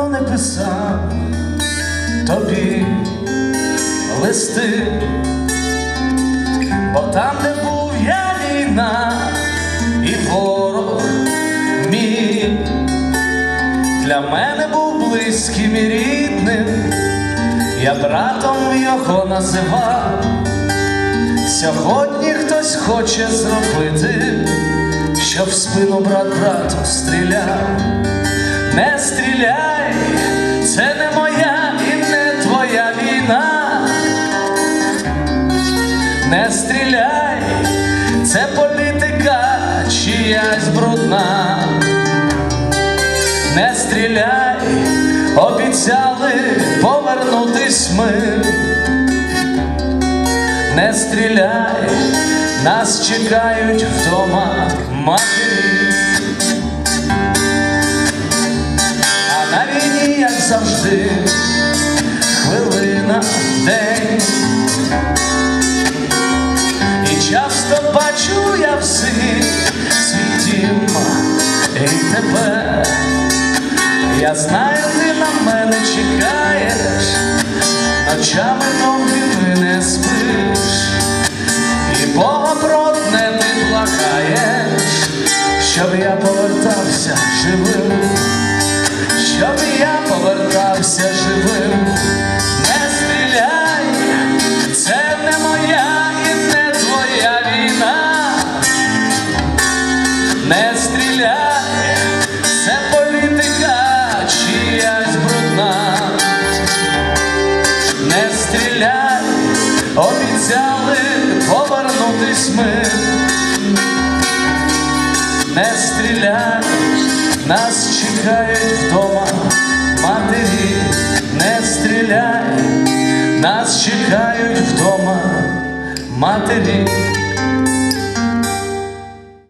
давно не писав тобі листи, бо там, де був я війна і ворог мій, для мене був близьким і рідним, я братом його називав. Сьогодні хтось хоче зробити, щоб в спину брат брату стріляв. Не стріляв. Не стріляй, це політика чиясь брудна. Не стріляй, обіцяли повернутись ми. Не стріляй, нас чекають вдома матері. А на війні, як завжди, я всіх і тебе. Я знаю, ти на мене чекаєш, ночами довгими не спиш, і Бога про одне ти благаєш, щоб я повертався живим, щоб я повертався живим, не стріляй, це політика чиясь брудна. Не стріляй, обіцяли повернутись ми. Не стріляй, нас чекають вдома матері, не стріляй, нас чекають вдома матері.